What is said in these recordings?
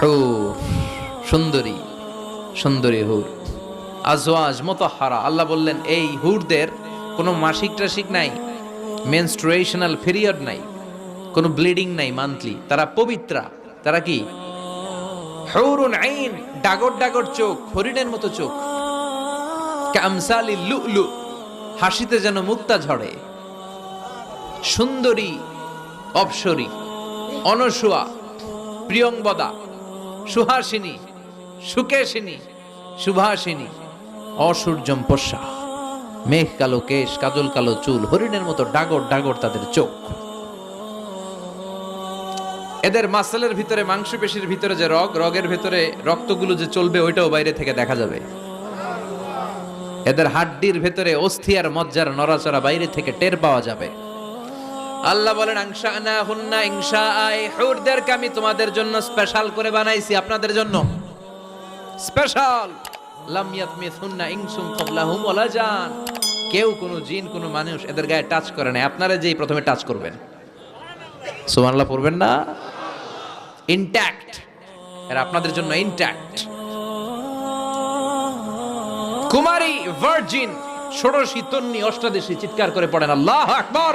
হুর সুন্দরী সুন্দরী হুর। আজওয়াজ মোতাহারা, আল্লাহ বললেন, এই হুরদের কোনো মাসিক টাসিক নাই মেনস্ট্রুয়েশনাল পিরিয়ড নাই, কোনো ব্লিডিং নাই মান্থলি তারা পবিত্রা, তারা কি? হুরুন আইন, ডাগর ডাগর চোখ, হরিণের মতো চোখ। কামসালি লুলু, হাসিতে যেন মুক্তা ঝরে। সুন্দরী, অপসরী, অনসুয়া প্রিয়ংবদা সুহাসিনী, সুকেশিনী, সুভাসিনী, অসূর্যম পোষা, মেঘ কালো কেশ, কাজল কালো চুল, হরিণের মতো ডাগর ডাগর তাদের চোখ। এদের মাসেলের ভিতরে, মাংসপেশির ভিতরে যে রগ, রগের ভিতরে রক্তগুলো যে চলবে, ওইটাও বাইরে থেকে দেখা যাবে। এদের হাড্ডির ভেতরে অস্থি আর মজ্জার নড়াচড়া বাইরে থেকে টের পাওয়া যাবে। আল্লাহ বলেন আংশা না হুন্না ইংশা আই হুরদেরকে আমি তোমাদের জন্য স্পেশাল করে বানাইছি, আপনাদের জন্য। স্পেশাল। লাম ইয়াতমিসুন্না ইনসুম ক্বাবলাহুম ওয়ালা জান। কেউ কোনো জিন, কোনো মানুষ এদের গায়ে টাচ করে না আপনারা যেই প্রথমে টাচ করবেন। সুবহানাল্লাহ, পড়বেন না? ইনট্যাক্ট এরা আপনাদের জন্য ইনট্যাক্ট কুমারী ভার্জিন ষোড়শী, তন্নি, অষ্টাদশী, চিৎকার করে পড়েন, আল্লাহ আকবার।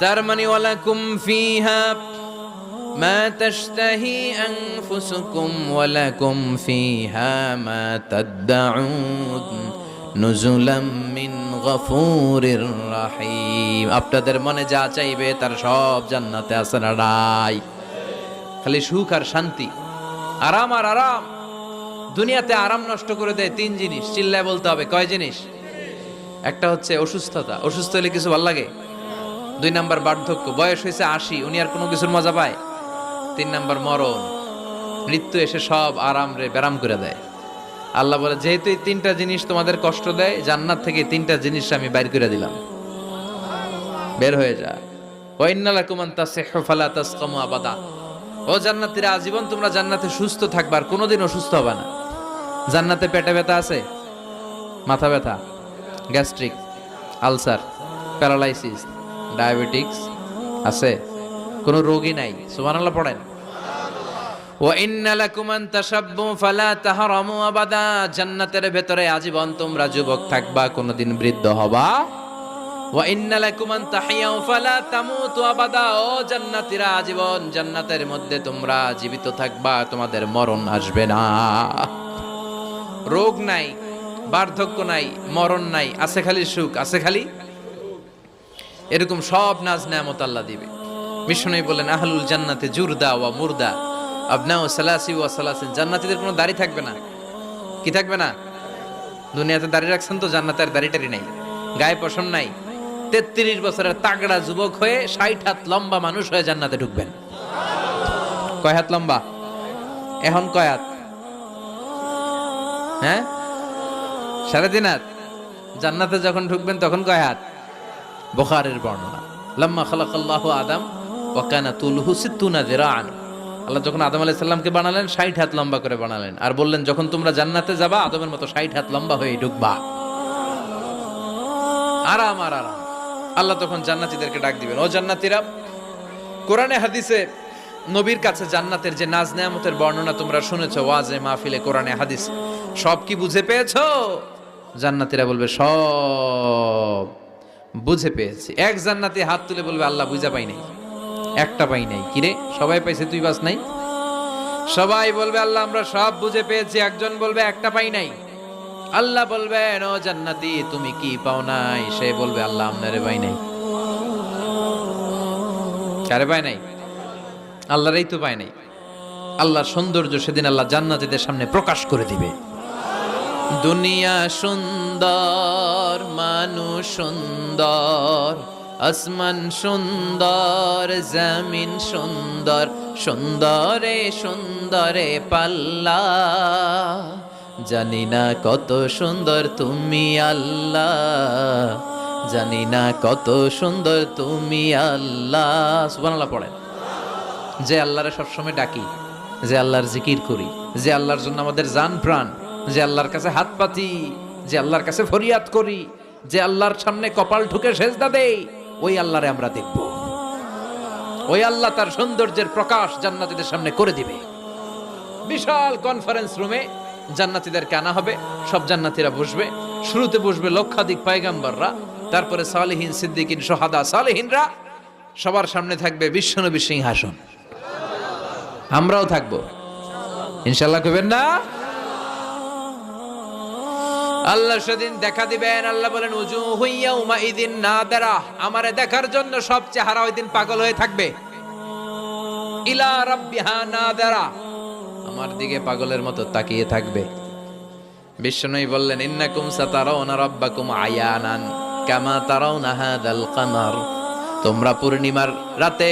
তার মানে ওয়ালাকুম ফিহা ما تشتهي أنفسكم ولكم فيها ما تدعون نزلا من غفور رحيم আপনাদের মনে যা চাইবে তার সব জান্নাতে আছে না নাই খালি সুখ আর শান্তি আরাম আর আরাম দুনিয়াতে আরাম নষ্ট করে দেয় তিন জিনিস চিল্লায় বলতে হবে কয় জিনিস একটা হচ্ছে অসুস্থতা অসুস্থ হলে কিছু ভাল লাগে দুই নাম্বার বার্ধক্য। বয়স হয়েছে আশি, উনি আর কোনো কিছুর মজা পায়? তিন নাম্বার মরণ। মৃত্যু এসে সব আরাম রে ব্যারাম করে দেয়। আল্লাহ বলে, যেহেতু এই তিনটা জিনিস তোমাদের কষ্ট দেয়, জান্নাত থেকে তিনটা জিনিস আমি বাইর করে দিলাম। বের হয়ে যা। ওয়াইন্নালাকুমান তাসিহু ফালা তাসকামু আবাদা। ও জান্নাতীরা, আজীবন তোমরা জান্নাতে সুস্থ থাকবার কোনোদিন অসুস্থ হবে না। জান্নাতে পেটে ব্যথা আছে? মাথা ব্যথা? গ্যাস্ট্রিক? আলসার? প্যারালাইসিস? ডায়াবেটিক্স আছে? কোনো রোগী নাই। সুবহানাল্লাহ পড়েন। জান্নাতের ভেতরে আজীবন তোমরা যুবক থাকবা, কোনোদিন বৃদ্ধ হবা। আজীবন জান্নাতের মধ্যে তোমরা জীবিত থাকবা, তোমাদের মরণ আসবে না। রোগ নাই, বার্ধক্য নাই, মরণ নাই, আছে খালি সুখ, আছে খালি এরকম সব নাজ নেয়ামত আল্লাহ দিবে। মিশনাই বলেন আহলুল জান্নাতে জুরদা ওয়া মুরদা। আবনা ও সালাসি ওয়া সালাসিন। জান্নাতীদের কোনো দাড়ি থাকবে না। কি থাকবে না? দুনিয়াতে দাড়ি রাখছেন তো, জান্নাতে আর দাড়ি টাড়ি নাই। গায়ে পশম নাই। তেত্রিশ বছরের তাগড়া যুবক হয়ে ষাট হাত লম্বা মানুষ হয়ে জান্নাতে ঢুকবেন। কয় হাত লম্বা? এখন কয় হাত? হ্যাঁ? সাড়ে তিন হাত। জান্নাতে যখন ঢুকবেন তখন কয় হাত? বুখারের বর্ণনা। লাম্মা খালাকাল্লাহু আদম ওয়া কানা তুলহু সিত্তুনা যিরাআন। আল্লাহ যখন আদম আলাইহিস সালামকে বানালেন 60 হাত লম্বা করে বানালেন। আর বললেন, যখন তোমরা জান্নাতে যাবা, আদমের মতো 60 হাত লম্বা হয়ে ঢুকবা। আরাম আর আরাম। আল্লাহ তখন জান্নাতীদেরকে ডাক দিবেন, ও জান্নাতীরা, কোরআনে, হাদিসে নবীর কাছে জান্নাতের যে নাজ নেয়ামতের বর্ণনা তোমরা শুনেছো, ওয়াজে মাহফিলে কোরআনে, হাদিস, সব কি বুঝে পেয়েছ? জান্নাতীরা বলবে, সব। বুঝে পেয়েছি। এক জান্নাতে হাত তুলে বলবে, আল্লাহ বুঝা পাই নাই। একটা পাই নাই। কিরে সবাই পাইছে, তুই বাস নাই? সবাই বলবে, আল্লাহ, আমরা সব বুঝে পেয়েছি। একজন বলবে, একটা পাই নাই। আল্লাহ বলবেন ও জান্নাতি, তুমি কি পাও নাই? সে বলবে, আল্লাহ, আপনারে পাই নাই। কারে পায় নাই? আল্লাহরই তো পায় নাই। আল্লাহর সৌন্দর্য সেদিন আল্লাহ জান্নাতীদের সামনে প্রকাশ করে দিবে। দুনিয়া সুন্দর, মানুষ সুন্দর, আসমান সুন্দর, জমিন সুন্দর, সুন্দরে সুন্দরে পাল্লা। জানি না কত সুন্দর তুমি আল্লাহ, জানি না কত সুন্দর তুমি আল্লাহ। সুবহানাল্লাহ পড়েন। যে আল্লাহরে সবসময় ডাকি, যে আল্লাহর জিকির করি, যে আল্লাহর জন্য আমাদের জান প্রাণ যে আল্লাহর কাছে হাত পাতি, যে আল্লাহর কাছে ফরিয়াদ করি, যে আল্লাহর সামনে কপাল ঢুকে সেজদা দেই, ওই আল্লাহরে আমরা দেখব। ওই আল্লাহ তার সৌন্দর্যের প্রকাশ জান্নাতীদের সামনে করে দিবে। বিশাল কনফারেন্স রুমে জান্নাতীদেরকে আনা হবে, সব জান্নাতীরা বসবে। শুরুতে বসবে লক্ষাধিক পায়গাম্বাররা, তারপরে সালেহীন সিদ্দিকিন, সোহাদা সালেহীনরা, সবার সামনে থাকবে বিশ্বনবী সিংহাসন। আমরাও থাকব। ইনশাল্লাহ কবেন না? আল্লাহ সেদিন দেখা দিবেন, আল্লাহ বলেন উজু হইয়া উমা ইদিন না দেরা আমারে দেখার জন্য সব চেহারা ওই দিন পাগল হয়ে থাকবে। ইলা রাব্বিহা না দেরা আমার দিকে পাগলের মতো তাকিয়ে থাকবে। বিষ্ণুই বললেন, ইন্নাকুম সাতারাউনা রাব্বাকুম আয়ানান কামা তারাউনা হাদাল কামার। তোমরা পূর্ণিমার রাতে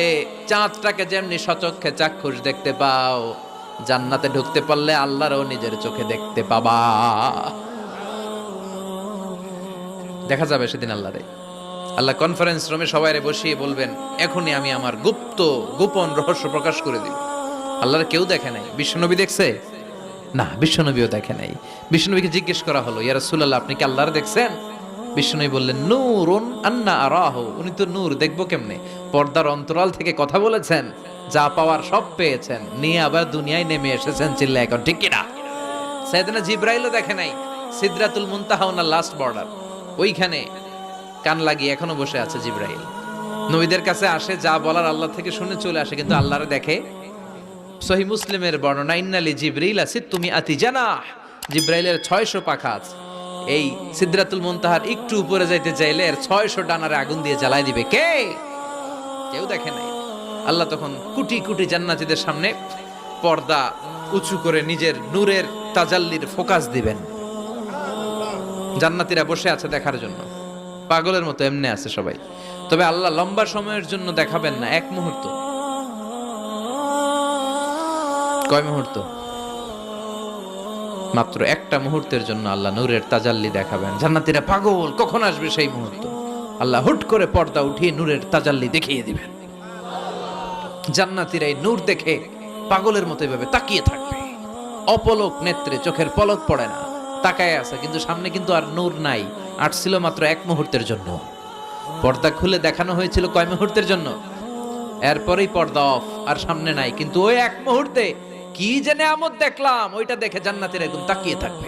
চাঁদটাকে যেমনি সচক্ষে চাক্ষুষ দেখতে পাও, জান্নাতে ঢুকতে পারলে আল্লাহরও নিজের চোখে দেখতে পাবা। দেখা যাবে সেদিন আল্লাহরে আল্লাহ কনফারেন্স রুমে সবাই বসিয়ে বলবেন, এখনই আমি আমার গুপ্ত, গোপন রহস্য প্রকাশ করে দিব। আল্লাহর কেউ দেখে নাই। বিশ্বনবী দেখছে? না, বিশ্বনবীও দেখে নাই। বিশ্বনবীকে জিজ্ঞেস করা হলো, ইয়া রাসূলুল্লাহ, আপনি কি আল্লাহর দেখছেন? বিশ্বনবী বললেন, নূরুন আন্না আরাহ। উনি তো নূর, দেখব কেমনে? পর্দার অন্তরাল থেকে কথা বলেছেন, যা পাওয়ার সব পেয়েছেন। নিয়ে আবার দুনিয়ায় নেমে এসেছেন চিল্লা এখন, ঠিক কিনা? সাইয়েদনা জিব্রাইলও দেখে নাই। সিদরাতুল মুনতাহা ওনার লাস্ট বর্ডার ওইখানে কান লাগিয়ে এখনও বসে আছে জিব্রাইল। নবীদের কাছে আসে, যা বলার আল্লাহ থেকে শুনে চলে আসে, কিন্তু আল্লাহরে দেখে, সহি মুসলিমের বর্ণনা, ইন্নালি জিব্রাইল আছে তুমি আতি জানা জিব্রাইলের ছয়শো পাখা আছে এই সিদ্রাতুল মুনতাহার একটু উপরে যাইতে চাইলে এর ছয়শো ডানারে আগুন দিয়ে জ্বালাই দিবে। কে? কেউ দেখে নাই। আল্লাহ তখন কুটি কুটি জান্নাতীদের সামনে পর্দা উঁচু করে নিজের নূরের তাজাল্লির ফোকাস দিবেন। জান্নাতীরা বসে আছে দেখার জন্য। পাগলের মতো এমনি আছে সবাই। তবে আল্লাহ লম্বা সময়ের জন্য দেখাবেন না, এক মুহূর্ত। কয় মুহূর্ত? মাত্র একটা মুহূর্তের জন্য আল্লাহ নূরের তাজাল্লি দেখাবেন। জান্নাতীরা পাগল, কখন আসবে সেই মুহূর্ত? আল্লাহ হুট করে পর্দা উঠিয়ে নূরের তাজাল্লি দেখিয়ে দিবেন। জান্নাতীরা এই নূর দেখে পাগলের মতো এভাবে তাকিয়ে থাকবে। অপলক নেত্রে চোখের পলক পড়ে না। তাকায় আছে, কিন্তু সামনে কিন্তু আর নূর নাই। আসছিল মাত্র এক মুহূর্তের জন্য। পর্দা খুলে দেখানো হয়েছিল কয় মুহূর্তের জন্য? এরপরেই পর্দা অফ, আর সামনে নাই। কিন্তু ওই এক মুহূর্তে কি যে নেয়ামত দেখলাম, ওইটা দেখে জান্নাতের একদম তাকিয়ে থাকবে।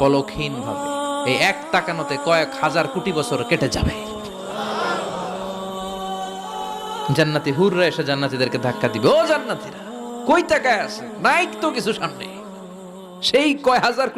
পলকহীন ভাবে এই এক তাকানোতে কয়েক হাজার কোটি বছর কেটে যাবে। জান্নাতি হুররা এসে জান্নাতীদেরকে ধাক্কা দিবে। ও জান্নাতীরা, কই তাকায় আছে? নাই তো কিছু সামনে। সেই কয় হাজার কোটি